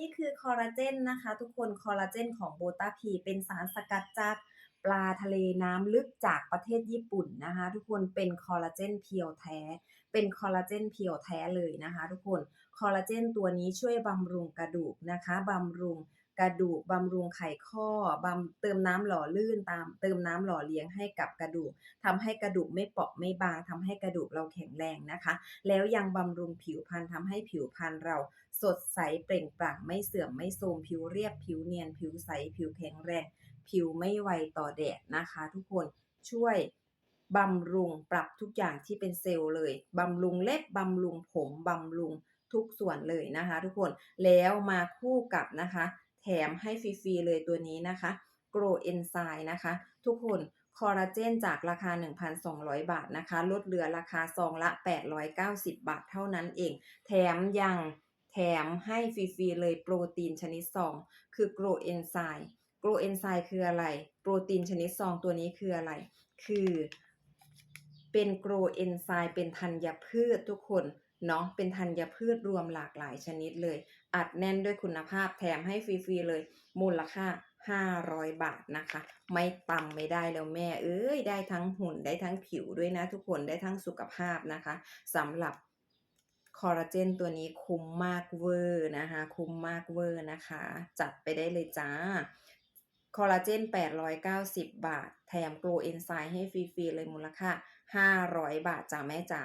นี่คือคอลลาเจนนะคะ ทุกคนคอลลาเจนของโบตาพีเป็นสารสกัดจากปลาทะเลน้ำลึกจากประเทศญี่ปุ่นนะคะ ทุกคนเป็นคอลลาเจนเพียวแท้ เป็นคอลลาเจนเพียวแท้เลยนะคะ ทุกคนคอลลาเจนตัวนี้ช่วยบำรุงกระดูกนะคะบำรุงกระดูกบำรุงไขข้อบำเติมน้ำหล่อลื่นตาม เติมน้ำหล่อเลี้ยงให้กับกระดูกทำให้กระดูกไม่เปราะไม่บางทำให้กระดูกเราแข็งแรงนะคะ แล้วยังบำรุงผิวพรรณทำให้ผิวพรรณเราสดใสเปล่งปลั่งไม่เสื่อมไม่โทรมผิวเรียบผิวเนียนผิวใสผิวแข็งแรง ผิวไม่ไวต่อแดดนะคะ ทุกคนช่วยบำรุงปรับทุกอย่างที่เป็นเซลล์เลยบำรุงเล็บบำรุงผมบำรุงทุกส่วนเลยนะคะ ทุกคนแล้วมาคู่กับนะคะ แถมให้ฟรีๆเลยตัวนี้นะคะ Grow Enzyme นะคะ ทุกคนคอลลาเจนจากราคา 1,200 บาทนะคะ ลดเหลือราคาซองละ 890 บาทเท่านั้นเอง แถมยังแถมให้ฟรีๆเลยโปรตีนชนิดซอง คือโกลเอนไซน์ Grow Enzyme Grow Enzyme คืออะไร โปรตีนชนิดซองตัวนี้คืออะไร คือเป็น Grow Enzyme เป็นธัญพืชทุกคนเนาะเป็นธัญพืชรวมหลากหลายชนิดเลย อัดแน่นด้วยคุณภาพแถมให้ฟรีๆเลย มูลค่า 500 บาทนะคะ ไม่ต่ำไม่ได้แล้วแม่ เอ้ย ได้ทั้งหุ่นได้ทั้งผิวด้วยนะทุกคนได้ทั้งสุขภาพนะคะสำหรับคอลลาเจนตัวนี้คุ้มมากเวอร์นะคะ คุ้มมากเวอร์นะคะ จัดไปได้เลยจ้า คอลลาเจน 890 บาท แถมโกลเอนไซม์ให้ฟรี ๆ เลยมูลค่า 500 บาทจ้าแม่จ๋า